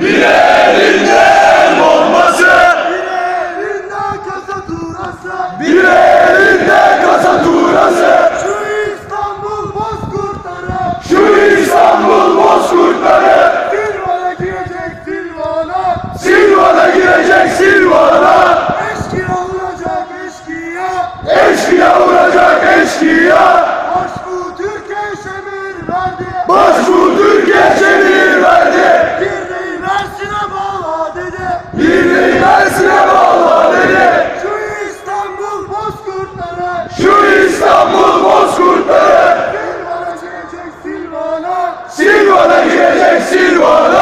Bir elinde bombası Bir elinden kasa turası Bir elinde kasa tuğrası Şu İstanbul Silvana girecek Silvana Silvana girecek Silvana Eşkıya olacak eşkıya Eşkıya vuracak eşkıya Başbu Türkiye şemir verdi. Başbu İstanbul Bozkurt'u Silvana girecek Silvana! Silvana girecek Silvana!